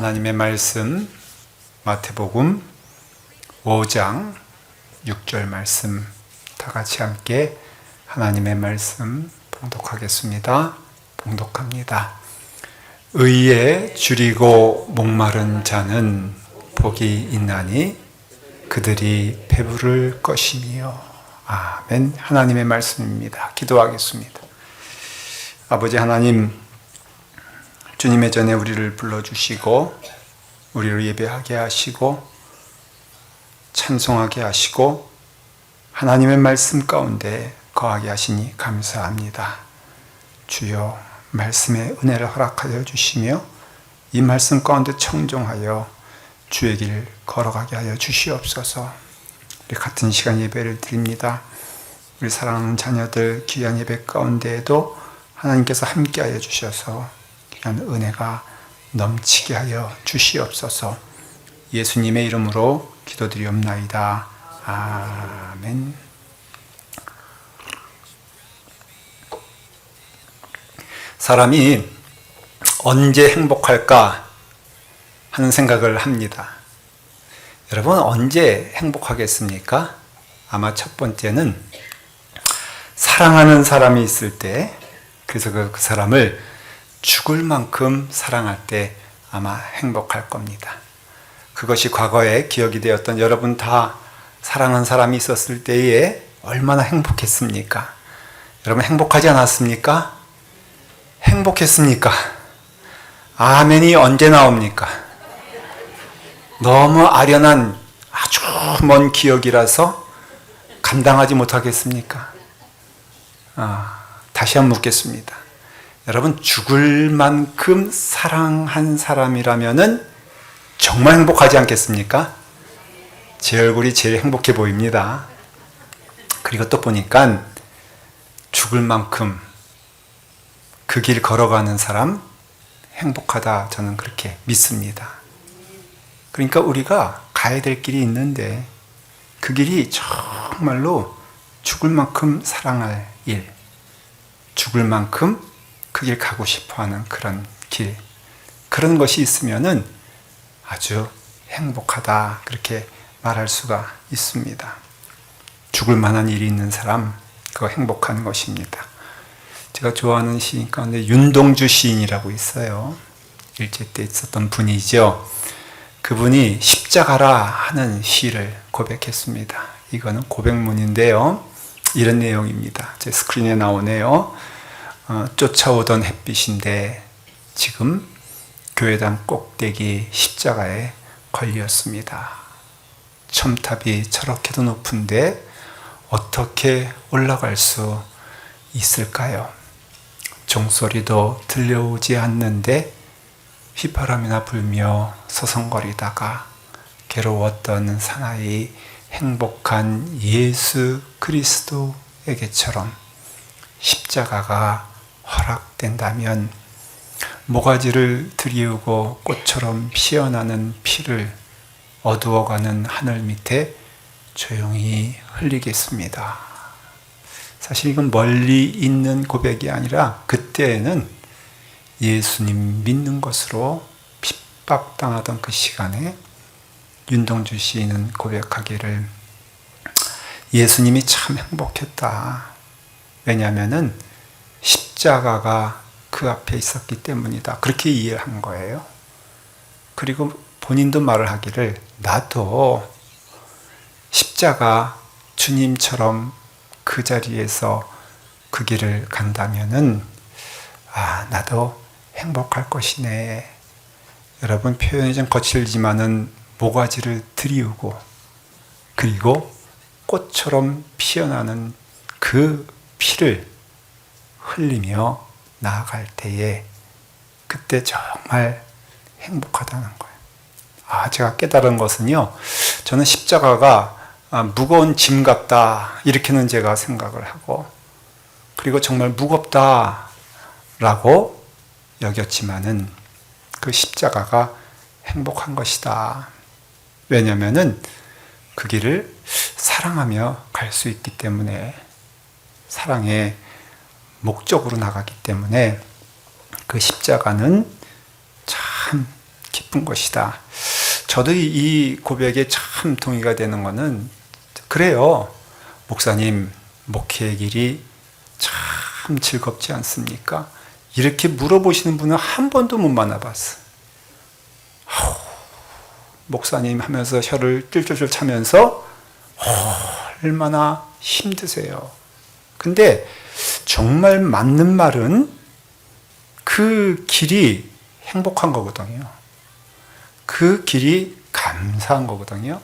하나님의 말씀 마태복음 5장 6절 말씀 다 같이 함께 하나님의 말씀 봉독하겠습니다. 봉독합니다. 의에 줄이고 목마른 자는 복이 있나니 그들이 배부를 것이니요. 아멘. 하나님의 말씀입니다. 기도하겠습니다. 아버지 하나님, 주님의 전에 우리를 불러주시고, 우리를 예배하게 하시고, 찬송하게 하시고, 하나님의 말씀 가운데 거하게 하시니 감사합니다. 주여, 말씀의 은혜를 허락하여 주시며, 이 말씀 가운데 청종하여 주의 길 걸어가게 하여 주시옵소서. 우리 같은 시간 예배를 드립니다. 우리 사랑하는 자녀들 귀한 예배 가운데에도 하나님께서 함께하여 주셔서 귀한 은혜가 넘치게 하여 주시옵소서. 예수님의 이름으로 기도드리옵나이다. 아멘. 사람이 언제 행복할까 하는 생각을 합니다. 여러분 언제 행복하겠습니까? 아마 첫 번째는 사랑하는 사람이 있을 때, 그래서 그, 그 사람을 죽을 만큼 사랑할 때 아마 행복할 겁니다. 그것이 과거에 기억이 되었던 여러분 다 사랑한 사람이 있었을 때에 얼마나 행복했습니까? 여러분 행복하지 않았습니까? 행복했습니까? 아멘이 언제 나옵니까? 너무 아련한 아주 먼 기억이라서 감당하지 못하겠습니까? 아, 다시 한번 묻겠습니다. 여러분 죽을 만큼 사랑한 사람이라면은 정말 행복하지 않겠습니까? 제 얼굴이 제일 행복해 보입니다. 그리고 또 보니까 죽을 만큼 그 길 걸어가는 사람 행복하다 저는 그렇게 믿습니다. 그러니까 우리가 가야 될 길이 있는데 그 길이 정말로 죽을 만큼 사랑할 일, 죽을 만큼 그 길 가고 싶어 하는 그런 길, 그런 것이 있으면은 아주 행복하다, 그렇게 말할 수가 있습니다. 죽을 만한 일이 있는 사람, 그거 행복한 것입니다. 제가 좋아하는 시인 가운데 윤동주 시인이라고 있어요. 일제 때 있었던 분이죠. 그분이 십자가라 하는 시를 고백했습니다. 이거는 고백문인데요. 이런 내용입니다. 제 스크린에 나오네요. 어, 쫓아오던 햇빛인데 지금 교회당 꼭대기 십자가에 걸렸습니다. 첨탑이 저렇게도 높은데 어떻게 올라갈 수 있을까요? 종소리도 들려오지 않는데 휘파람이나 불며 서성거리다가 괴로웠던 사나이 행복한 예수 그리스도에게처럼 십자가가 허락된다면 모가지를 들이우고 꽃처럼 피어나는 피를 어두워가는 하늘 밑에 조용히 흘리겠습니다. 사실 이건 멀리 있는 고백이 아니라 그때에는 예수님 믿는 것으로 핍박당하던 그 시간에 윤동주 시인은 고백하기를 예수님이 참 행복했다. 왜냐하면은 십자가가 그 앞에 있었기 때문이다. 그렇게 이해한 거예요. 그리고 본인도 말을 하기를 나도 십자가 주님처럼 그 자리에서 그 길을 간다면은 아 나도 행복할 것이네. 여러분 표현이 좀 거칠지만은 모가지를 들이우고 그리고 꽃처럼 피어나는 그 피를 흘리며 나아갈 때에 그때 정말 행복하다는 거예요. 아, 제가 깨달은 것은요, 저는 십자가가 아, 무거운 짐 같다, 이렇게는 제가 생각을 하고, 그리고 정말 무겁다 라고 여겼지만은 그 십자가가 행복한 것이다. 왜냐면은 그 길을 사랑하며 갈 수 있기 때문에 사랑의 목적으로 나가기 때문에 그 십자가는 참 기쁜 것이다. 저도 이- 이 고백에 참 동의가 되는 거는 그래요. 목사님, 목회의 길이 참 즐겁지 않습니까? 이렇게 물어보시는 분은 한 번도 못 만나봤어. 아우, 목사님 하면서 혀를 낄낄낄 차면서 얼마나 힘드세요. 근데 정말 맞는 말은 그 길이 행복한 거거든요. 그 길이 감사한 거거든요.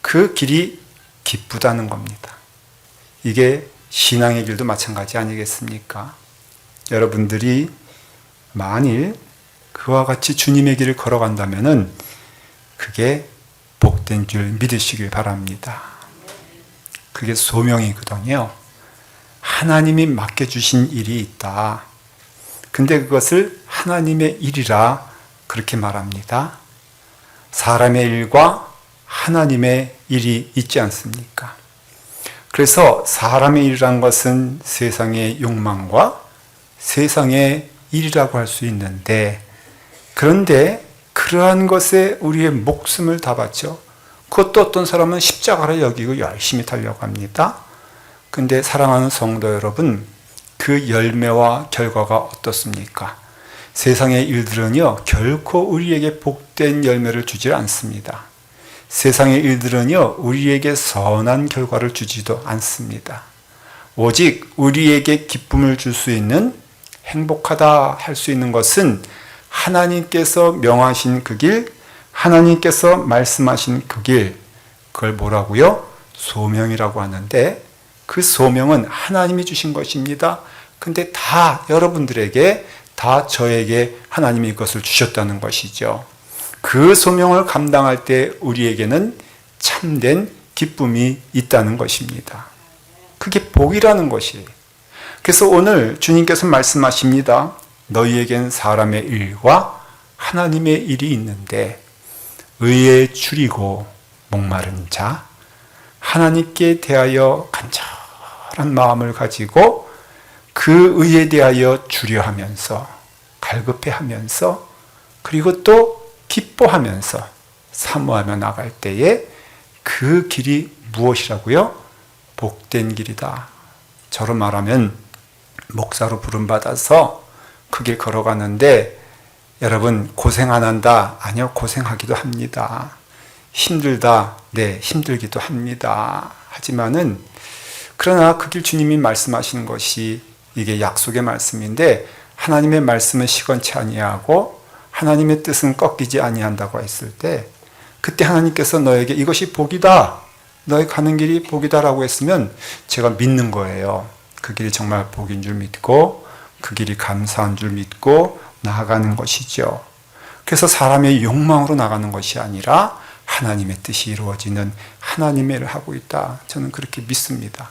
그 길이 기쁘다는 겁니다. 이게 신앙의 길도 마찬가지 아니겠습니까? 여러분들이 만일 그와 같이 주님의 길을 걸어간다면은 그게 복된 줄 믿으시길 바랍니다. 그게 소명이거든요. 하나님이 맡겨주신 일이 있다. 근데 그것을 하나님의 일이라 그렇게 말합니다. 사람의 일과 하나님의 일이 있지 않습니까? 그래서 사람의 일이란 것은 세상의 욕망과 세상의 일이라고 할 수 있는데 그런데 그러한 것에 우리의 목숨을 다 바쳐 그것도 어떤 사람은 십자가를 여기고 열심히 달려갑니다. 근데 사랑하는 성도 여러분, 그 열매와 결과가 어떻습니까? 세상의 일들은요, 결코 우리에게 복된 열매를 주지 않습니다. 세상의 일들은요, 우리에게 선한 결과를 주지도 않습니다. 오직 우리에게 기쁨을 줄 수 있는 행복하다 할 수 있는 것은 하나님께서 명하신 그 길, 하나님께서 말씀하신 그 길, 그걸 뭐라고요? 소명이라고 하는데 그 소명은 하나님이 주신 것입니다. 근데 다 여러분들에게 다 저에게 하나님이 이것을 주셨다는 것이죠. 그 소명을 감당할 때 우리에게는 참된 기쁨이 있다는 것입니다. 그게 복이라는 것이에요. 그래서 오늘 주님께서 말씀하십니다. 너희에겐 사람의 일과 하나님의 일이 있는데 의에 줄이고 목마른 자 하나님께 대하여 간 절한 마음을 가지고 그 의에 대하여 주려하면서 갈급해하면서 그리고 또 기뻐하면서 사모하며 나갈 때에 그 길이 무엇이라고요? 복된 길이다. 저로 말하면 목사로 부름받아서 그 길 걸어가는데 여러분 고생 안 한다? 아니요, 고생하기도 합니다. 힘들다? 네, 힘들기도 합니다. 하지만은 그러나 그 길 주님이 말씀하시는 것이 이게 약속의 말씀인데 하나님의 말씀은 시건치 아니하고 하나님의 뜻은 꺾이지 아니한다고 했을 때 그때 하나님께서 너에게 이것이 복이다. 너의 가는 길이 복이다라고 했으면 제가 믿는 거예요. 그 길이 정말 복인 줄 믿고 그 길이 감사한 줄 믿고 나아가는 것이죠. 그래서 사람의 욕망으로 나가는 것이 아니라 하나님의 뜻이 이루어지는 하나님의 일을 하고 있다. 저는 그렇게 믿습니다.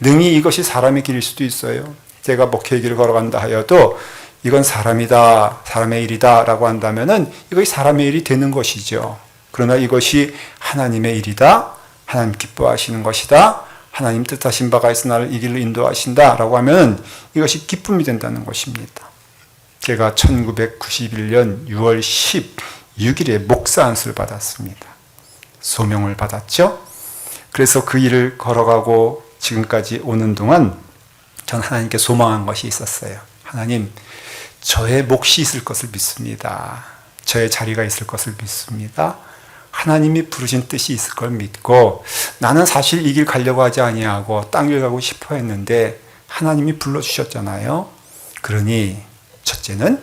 능히 이것이 사람의 길일 수도 있어요. 제가 목회의 길을 걸어간다 하여도 이건 사람이다, 사람의 일이다 라고 한다면은 이것이 사람의 일이 되는 것이죠. 그러나 이것이 하나님의 일이다, 하나님 기뻐하시는 것이다, 하나님 뜻하신 바가 있어 나를 이 길로 인도하신다 라고 하면 이것이 기쁨이 된다는 것입니다. 제가 1991년 6월 16일에 목사 안수를 받았습니다. 소명을 받았죠. 그래서 그 일을 걸어가고 지금까지 오는 동안 전 하나님께 소망한 것이 있었어요. 하나님, 저의 몫이 있을 것을 믿습니다. 저의 자리가 있을 것을 믿습니다. 하나님이 부르신 뜻이 있을 걸 믿고 나는 사실 이 길 가려고 하지 아니하고 딴길 가고 싶어 했는데 하나님이 불러 주셨잖아요. 그러니 첫째는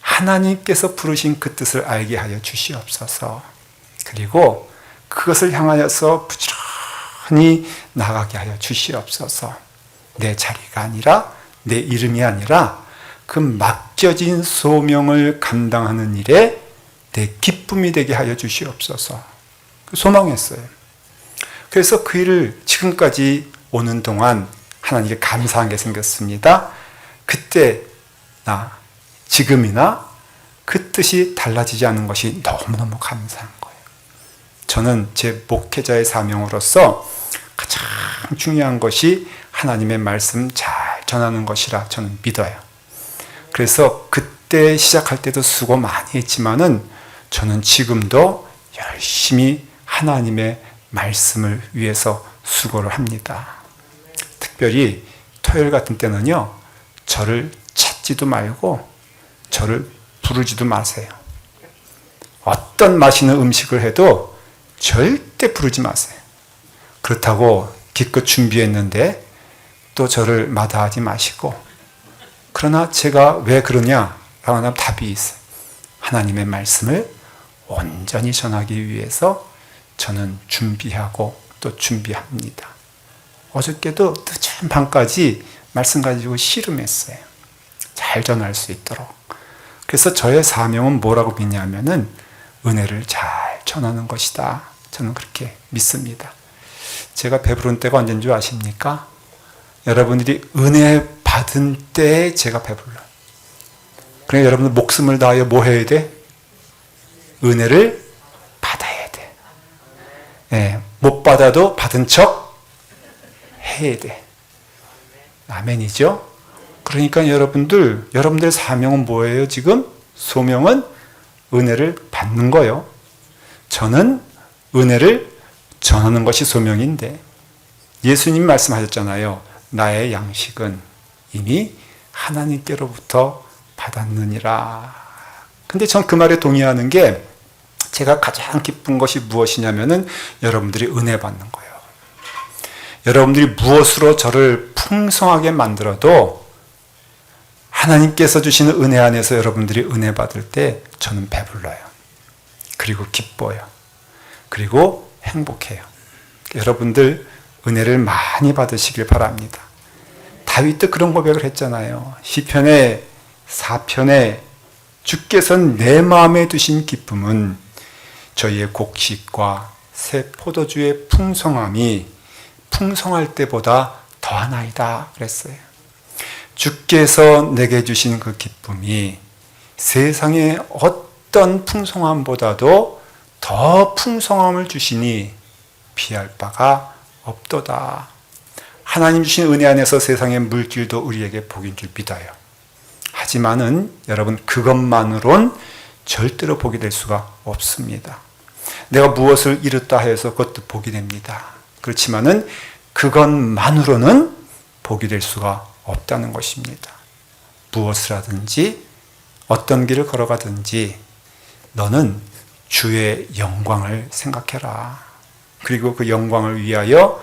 하나님께서 부르신 그 뜻을 알게 하여 주시옵소서. 그리고 그것을 향하여서 부지런 히 나가게 하여 주시옵소서. 내 자리가 아니라 내 이름이 아니라 그 맡겨진 소명을 감당하는 일에 내 기쁨이 되게 하여 주시옵소서. 그 소망했어요. 그래서 그 일을 지금까지 오는 동안 하나님께 감사한 게 생겼습니다. 그때 나 지금이나 그 뜻이 달라지지 않은 것이 너무너무 감사한 거예요. 저는 제 목회자의 사명으로서 가장 중요한 것이 하나님의 말씀 잘 전하는 것이라 저는 믿어요. 그래서 그때 시작할 때도 수고 많이 했지만은 저는 지금도 열심히 하나님의 말씀을 위해서 수고를 합니다. 특별히 토요일 같은 때는요, 저를 찾지도 말고 저를 부르지도 마세요. 어떤 맛있는 음식을 해도 절대 부르지 마세요. 그렇다고 기껏 준비했는데 또 저를 마다하지 마시고 그러나 제가 왜 그러냐? 라고 하면 답이 있어요. 하나님의 말씀을 온전히 전하기 위해서 저는 준비하고 또 준비합니다. 어저께도 늦은 밤까지 말씀 가지고 씨름했어요. 잘 전할 수 있도록. 그래서 저의 사명은 뭐라고 믿냐면은 은혜를 잘 전하는 것이다. 저는 그렇게 믿습니다. 제가 배부른 때가 언제인 줄 아십니까? 여러분들이 은혜 받은 때에 제가 배불러요. 그러니까 여러분들 목숨을 다하여 뭐 해야 돼? 은혜를 받아야 돼. 예, 못 받아도 받은 척 해야 돼. 아멘이죠? 그러니까 여러분들, 여러분들 사명은 뭐예요, 지금? 소명은 은혜를 받는 거요. 저는 은혜를 전하는 것이 소명인데, 예수님 말씀하셨잖아요. 나의 양식은 이미 하나님께로부터 받았느니라. 근데 전 그 말에 동의하는 게 제가 가장 기쁜 것이 무엇이냐면은 여러분들이 은혜 받는 거예요. 여러분들이 무엇으로 저를 풍성하게 만들어도 하나님께서 주시는 은혜 안에서 여러분들이 은혜 받을 때 저는 배불러요. 그리고 기뻐요. 그리고 행복해요. 여러분들 은혜를 많이 받으시길 바랍니다. 다윗도 그런 고백을 했잖아요. 시편의 4편에 주께서 내 마음에 두신 기쁨은 저희의 곡식과 새 포도주의 풍성함이 풍성할 때보다 더하나이다 그랬어요. 주께서 내게 주신 그 기쁨이 세상의 어떤 풍성함보다도 더 풍성함을 주시니 피할 바가 없도다. 하나님 주신 은혜 안에서 세상의 물질도 우리에게 복인 줄 믿어요. 하지만은 여러분 그것만으론 절대로 복이 될 수가 없습니다. 내가 무엇을 이뤘다 해서 그것도 복이 됩니다. 그렇지만은 그것만으로는 복이 될 수가 없다는 것입니다. 무엇을 하든지 어떤 길을 걸어가든지 너는 주의 영광을 생각해라. 그리고 그 영광을 위하여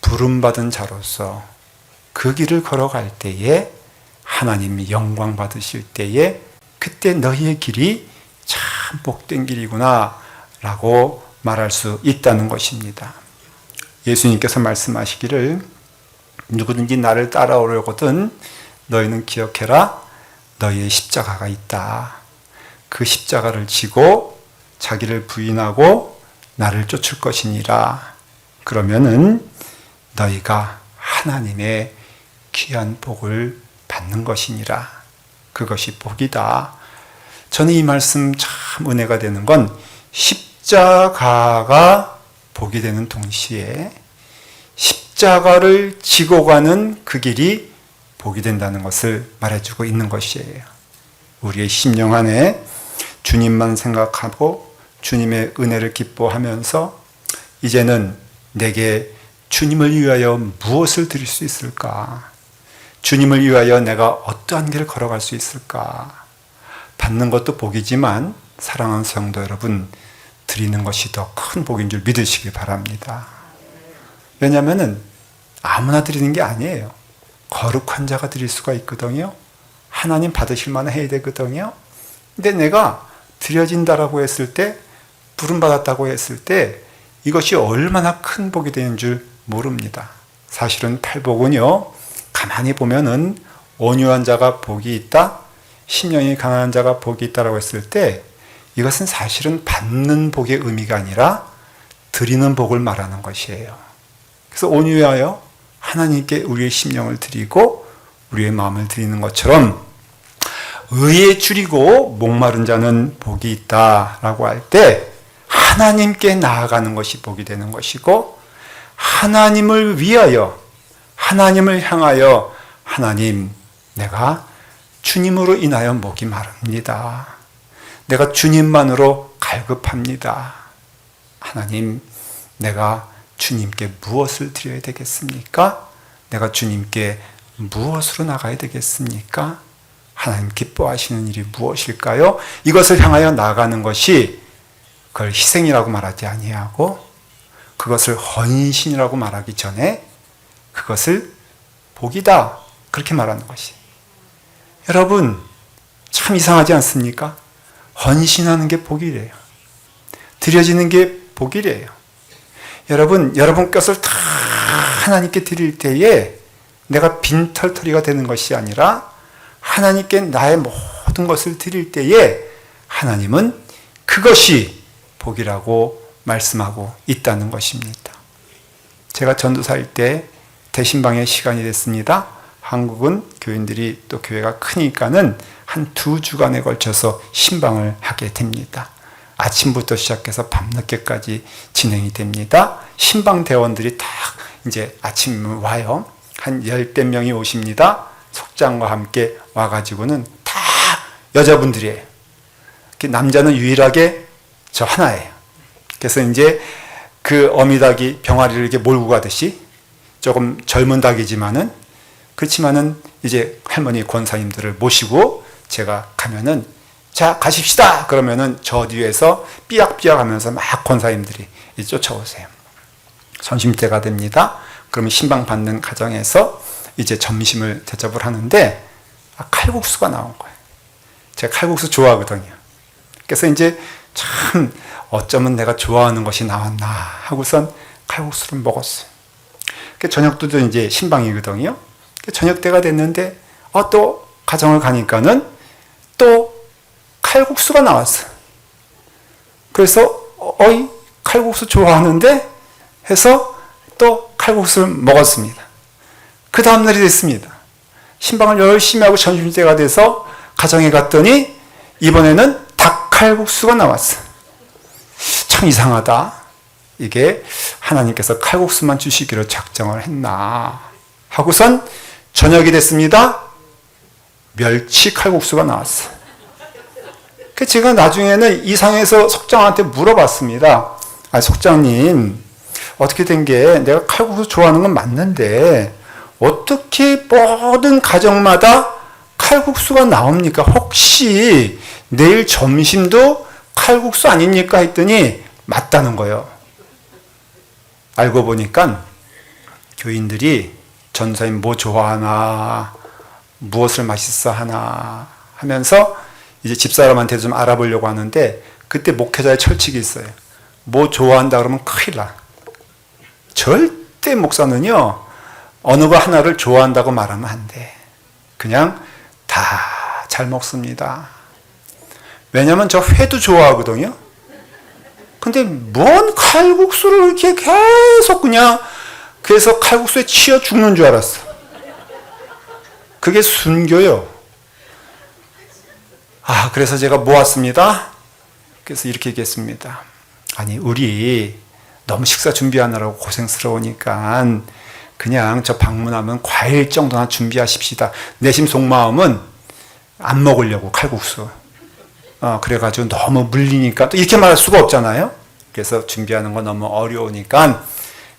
부름받은 자로서 그 길을 걸어갈 때에 하나님 영광 받으실 때에 그때 너희의 길이 참 복된 길이구나 라고 말할 수 있다는 것입니다. 예수님께서 말씀하시기를 누구든지 나를 따라오려거든 너희는 기억해라 너희의 십자가가 있다. 그 십자가를 지고 자기를 부인하고 나를 쫓을 것이니라. 그러면은 너희가 하나님의 귀한 복을 받는 것이니라. 그것이 복이다. 저는 이 말씀 참 은혜가 되는 건 십자가가 복이 되는 동시에 십자가를 지고 가는 그 길이 복이 된다는 것을 말해주고 있는 것이에요. 우리의 심령 안에 주님만 생각하고 주님의 은혜를 기뻐하면서 이제는 내게 주님을 위하여 무엇을 드릴 수 있을까? 주님을 위하여 내가 어떠한 길을 걸어갈 수 있을까? 받는 것도 복이지만 사랑하는 성도 여러분 드리는 것이 더 큰 복인 줄 믿으시기 바랍니다. 왜냐하면 아무나 드리는 게 아니에요. 거룩한 자가 드릴 수가 있거든요. 하나님 받으실 만한 해야 되거든요. 근데 내가 드려진다라고 했을 때, 부름받았다고 했을 때, 이것이 얼마나 큰 복이 되는 줄 모릅니다. 사실은 팔복은요, 가만히 보면은 온유한 자가 복이 있다, 심령이 강한 자가 복이 있다라고 했을 때, 이것은 사실은 받는 복의 의미가 아니라 드리는 복을 말하는 것이에요. 그래서 온유하여 하나님께 우리의 심령을 드리고 우리의 마음을 드리는 것처럼 의에 줄이고 목마른 자는 복이 있다라고 할 때 하나님께 나아가는 것이 복이 되는 것이고 하나님을 위하여 하나님을 향하여 하나님 내가 주님으로 인하여 목이 마릅니다. 내가 주님만으로 갈급합니다. 하나님, 내가 주님께 무엇을 드려야 되겠습니까? 내가 주님께 무엇으로 나가야 되겠습니까? 하나님 기뻐하시는 일이 무엇일까요? 이것을 향하여 나가는 것이 그걸 희생이라고 말하지 아니하고 그것을 헌신이라고 말하기 전에 그것을 복이다 그렇게 말하는 것이. 여러분 참 이상하지 않습니까? 헌신하는 게 복이래요. 드려지는 게 복이래요. 여러분 여러분 것을 다 하나님께 드릴 때에 내가 빈털터리가 되는 것이 아니라 하나님께 나의 모든 것을 드릴 때에 하나님은 그것이 복이라고 말씀하고 있다는 것입니다. 제가 전도사일 때 대신방의 시간이 됐습니다. 한국은 교인들이 또 교회가 크니까는 한 두 주간에 걸쳐서 신방을 하게 됩니다. 아침부터 시작해서 밤늦게까지 진행이 됩니다. 신방 대원들이 딱 이제 아침 와요. 한 열댓 명이 오십니다. 속장과 함께 와가지고는 다 여자분들이에요. 남자는 유일하게 저 하나예요. 그래서 이제 그 어미닭이 병아리를 이렇게 몰고 가듯이 조금 젊은 닭이지만은 그렇지만은 이제 할머니 권사님들을 모시고 제가 가면은 자 가십시다 그러면은 저 뒤에서 삐약삐약 하면서 막 권사님들이 쫓아오세요. 점심 때가 됩니다. 그러면 신방 받는 가정에서 이제 점심을 대접을 하는데 아, 칼국수가 나온 거예요. 제가 칼국수 좋아하거든요. 그래서 이제 참 어쩌면 내가 좋아하는 것이 나왔나 하고선 칼국수를 먹었어요. 저녁도 이제 신방이거든요. 저녁 때가 됐는데 어, 또 가정을 가니까는 또 칼국수가 나왔어. 그래서 어이 칼국수 좋아하는데 해서 또 칼국수를 먹었습니다. 그 다음 날이 됐습니다. 신방을 열심히 하고 점심때가 돼서 가정에 갔더니 이번에는 닭 칼국수가 나왔어. 참 이상하다. 이게 하나님께서 칼국수만 주시기로 작정을 했나. 하고선 저녁이 됐습니다. 멸치 칼국수가 나왔어. 그 제가 나중에는 이상해서 속장한테 물어봤습니다. 아, 속장님, 어떻게 된 게 내가 칼국수 좋아하는 건 맞는데 어떻게 모든 가정마다 칼국수가 나옵니까? 혹시 내일 점심도 칼국수 아닙니까? 했더니 맞다는 거예요. 알고 보니까 교인들이 전사님 뭐 좋아하나, 무엇을 맛있어 하나 하면서 이제 집사람한테 좀 알아보려고 하는데 그때 목회자의 철칙이 있어요. 뭐 좋아한다 그러면 큰일 나. 절대 목사는요, 어느 거 하나를 좋아한다고 말하면 안 돼. 그냥 다 잘 먹습니다. 왜냐면 저 회도 좋아하거든요. 근데 뭔 칼국수를 이렇게 계속 그냥 그래서 칼국수에 치여 죽는 줄 알았어. 그게 순교요. 아, 그래서 제가 모았습니다. 그래서 이렇게 얘기했습니다. 아니, 우리 너무 식사 준비하느라고 고생스러우니까 그냥 저 방문하면 과일 정도나 준비하십시다. 내심 속마음은 안 먹으려고 칼국수. 어, 그래가지고 너무 물리니까 또 이렇게 말할 수가 없잖아요. 그래서 준비하는 거 너무 어려우니까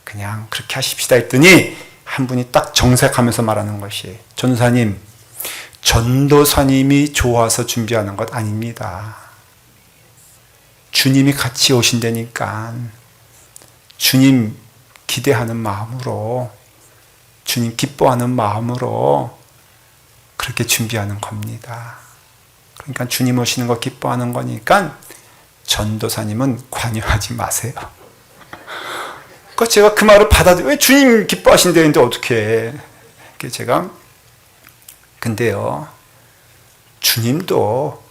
그냥 그렇게 하십시다 했더니 한 분이 딱 정색하면서 말하는 것이 전사님, 전도사님이 좋아서 준비하는 것 아닙니다. 주님이 같이 오신다니까 주님 기대하는 마음으로 주님 기뻐하는 마음으로 그렇게 준비하는 겁니다. 그러니까 주님 오시는 거 기뻐하는 거니까 전도사님은 관여하지 마세요. 그 제가 그 말을 받아들 왜 주님 기뻐하신다는데 어떻게 해? 제가 근데요 주님도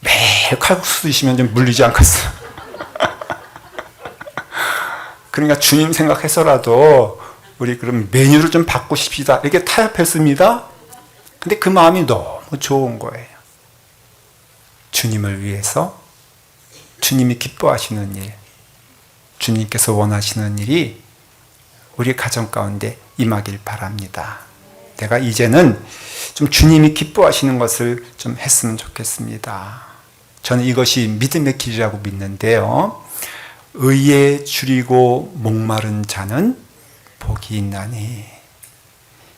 매일 칼국수 드시면 좀 물리지 않겠어요? 그러니까 주님 생각해서라도 우리 그럼 메뉴를 좀 바꾸십시다. 이렇게 타협했습니다. 근데 그 마음이 너무 좋은 거예요. 주님을 위해서 주님이 기뻐하시는 일, 주님께서 원하시는 일이 우리 가정 가운데 임하길 바랍니다. 내가 이제는 좀 주님이 기뻐하시는 것을 좀 했으면 좋겠습니다. 저는 이것이 믿음의 길이라고 믿는데요. 의에 줄이고 목마른 자는 복이 있나니.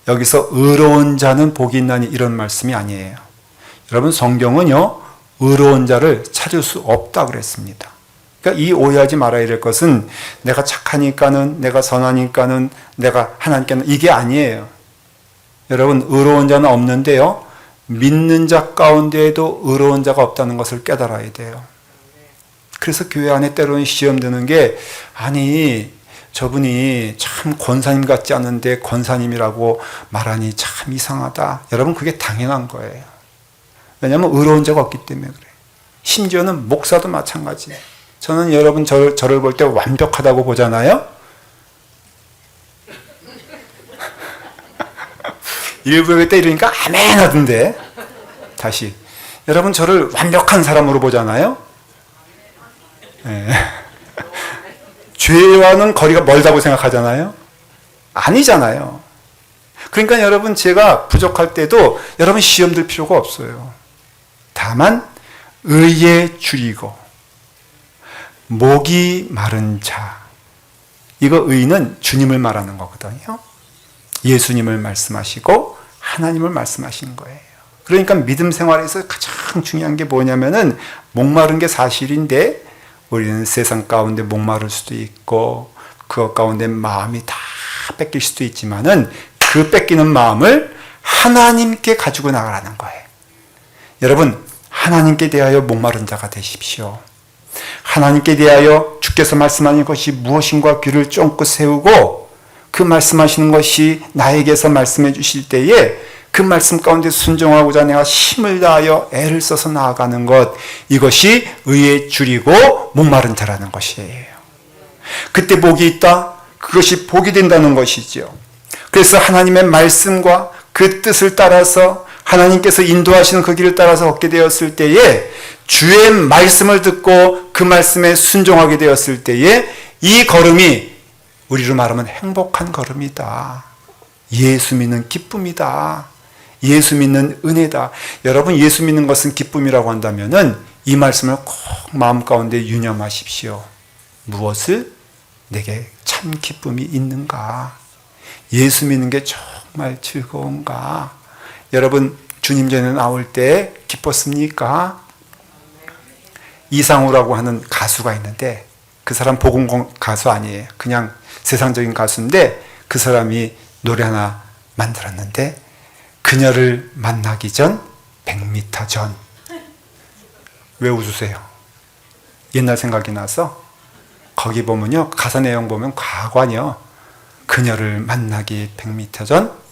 여기서 의로운 자는 복이 있나니 이런 말씀이 아니에요. 여러분 성경은요. 의로운 자를 찾을 수 없다 그랬습니다. 그러니까 이 오해하지 말아야 될 것은 내가 착하니까는 내가 선하니까는 내가 하나님께는 이게 아니에요. 여러분 의로운 자는 없는데요. 믿는 자 가운데에도 의로운 자가 없다는 것을 깨달아야 돼요. 그래서 교회 안에 때로는 시험 드는 게 아니 저분이 참 권사님 같지 않은데 권사님이라고 말하니 참 이상하다. 여러분 그게 당연한 거예요. 왜냐하면 의로운 자가 없기 때문에 그래요. 심지어는 목사도 마찬가지. 저는 여러분 저, 저를 볼 때 완벽하다고 보잖아요. 일부 예배 때 이러니까 아멘 하던데. 다시. 여러분 저를 완벽한 사람으로 보잖아요. 네. 죄와는 거리가 멀다고 생각하잖아요. 아니잖아요. 그러니까 여러분 제가 부족할 때도 여러분 시험 들 필요가 없어요. 다만 의에 줄이고 목이 마른 자. 이거 의는 주님을 말하는 거거든요. 예수님을 말씀하시고 하나님을 말씀하신 거예요. 그러니까 믿음 생활에서 가장 중요한 게 뭐냐면은 목마른 게 사실인데 우리는 세상 가운데 목마를 수도 있고 그것 가운데 마음이 다 뺏길 수도 있지만은 그 뺏기는 마음을 하나님께 가지고 나가라는 거예요. 여러분 하나님께 대하여 목마른 자가 되십시오. 하나님께 대하여 주께서 말씀하는 것이 무엇인가 귀를 쫑긋 세우고 그 말씀하시는 것이 나에게서 말씀해 주실 때에 그 말씀 가운데 순종하고자 내가 힘을 다하여 애를 써서 나아가는 것 이것이 의에 줄이고 목마른 자라는 것이에요. 그때 복이 있다. 그것이 복이 된다는 것이죠. 그래서 하나님의 말씀과 그 뜻을 따라서 하나님께서 인도하시는 그 길을 따라서 걷게 되었을 때에 주의 말씀을 듣고 그 말씀에 순종하게 되었을 때에 이 걸음이 우리로 말하면 행복한 걸음이다. 예수 믿는 기쁨이다. 예수 믿는 은혜다. 여러분 예수 믿는 것은 기쁨이라고 한다면은 이 말씀을 꼭 마음 가운데 유념하십시오. 무엇을 내게 참 기쁨이 있는가? 예수 믿는 게 정말 즐거운가? 여러분 주님 전에 나올 때 기뻤습니까? 이상우라고 하는 가수가 있는데 그 사람 복음 가수 아니에요. 그냥 세상적인 가수인데 그 사람이 노래 하나 만들었는데 그녀를 만나기 전 100m 전. 왜 웃으세요? 옛날 생각이 나서 거기 보면요. 가사 내용 보면 과거요. 그녀를 만나기 100m 전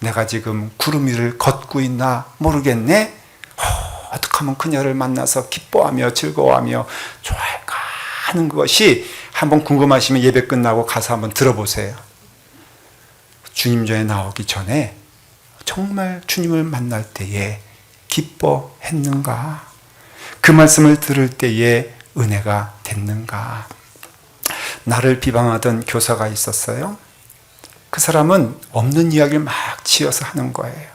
내가 지금 구름 위를 걷고 있나 모르겠네. 어, 어떻게 하면 그녀를 만나서 기뻐하며 즐거워하며 좋아할까 하는 것이 한번 궁금하시면 예배 끝나고 가서 한번 들어보세요. 주님 전에 나오기 전에 정말 주님을 만날 때에 기뻐했는가? 그 말씀을 들을 때에 은혜가 됐는가? 나를 비방하던 교사가 있었어요. 그 사람은 없는 이야기를 막 지어서 하는 거예요.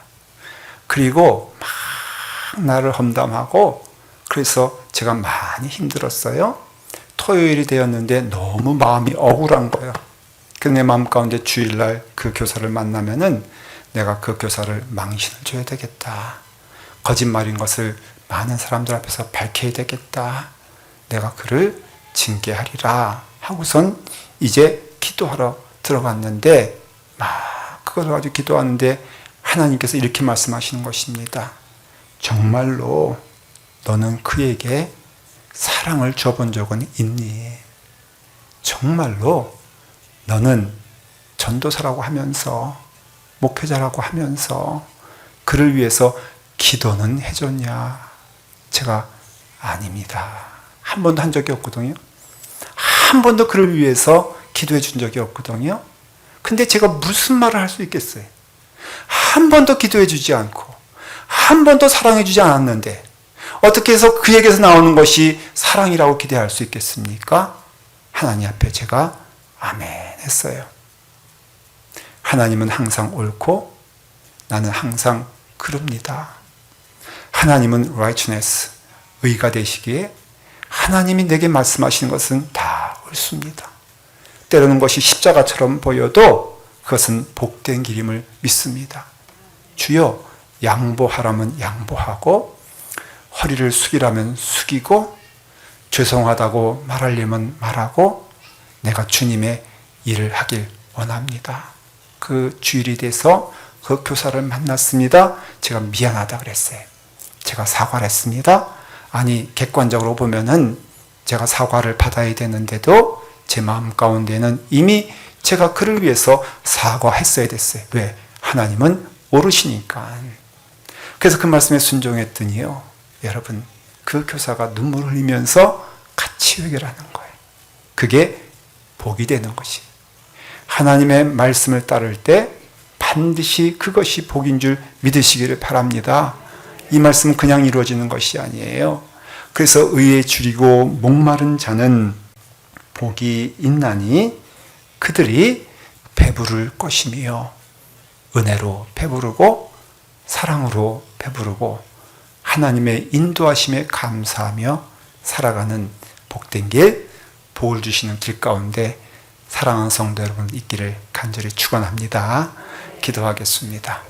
그리고 막 나를 험담하고 그래서 제가 많이 힘들었어요. 토요일이 되었는데 너무 마음이 억울한 거예요. 그내 마음 가운데 주일날 그 교사를 만나면은 내가 그 교사를 망신을 줘야 되겠다. 거짓말인 것을 많은 사람들 앞에서 밝혀야 되겠다. 내가 그를 징계하리라. 하고선 이제 기도하러 들어갔는데 막 그걸 가지고 기도하는데 하나님께서 이렇게 말씀하시는 것입니다. 정말로 너는 그에게 사랑을 줘본 적은 있니? 정말로 너는 전도사라고 하면서 목회자라고 하면서 그를 위해서 기도는 해줬냐? 제가 아닙니다. 한 번도 한 적이 없거든요. 한 번도 그를 위해서 기도해 준 적이 없거든요. 근데 제가 무슨 말을 할 수 있겠어요? 한 번도 기도해 주지 않고, 한 번도 사랑해 주지 않았는데, 어떻게 해서 그에게서 나오는 것이 사랑이라고 기대할 수 있겠습니까? 하나님 앞에 제가 아멘 했어요. 하나님은 항상 옳고 나는 항상 그럽니다. 하나님은 righteousness, 의가 되시기에 하나님이 내게 말씀하시는 것은 다 옳습니다. 때로는 것이 십자가처럼 보여도 그것은 복된 길임을 믿습니다. 주여 양보하라면 양보하고 허리를 숙이라면 숙이고 죄송하다고 말하려면 말하고 내가 주님의 일을 하길 원합니다. 그 주일이 돼서 그 교사를 만났습니다. 제가 미안하다 그랬어요. 제가 사과를 했습니다. 아니 객관적으로 보면은 제가 사과를 받아야 되는데도 제 마음 가운데는 이미 제가 그를 위해서 사과했어야 됐어요. 왜? 하나님은 오르시니까. 그래서 그 말씀에 순종했더니요. 여러분, 그 교사가 눈물을 흘리면서 같이 해결하는 거예요. 그게 복이 되는 것이. 하나님의 말씀을 따를 때 반드시 그것이 복인 줄 믿으시기를 바랍니다. 이 말씀은 그냥 이루어지는 것이 아니에요. 그래서 의에 줄이고 목마른 자는 복이 있나니 그들이 배부를 것이며 은혜로 배부르고 사랑으로 배부르고 하나님의 인도하심에 감사하며 살아가는 복된 길, 복을 주시는 길 가운데 사랑하는 성도 여러분 있기를 간절히 축원합니다. 기도하겠습니다.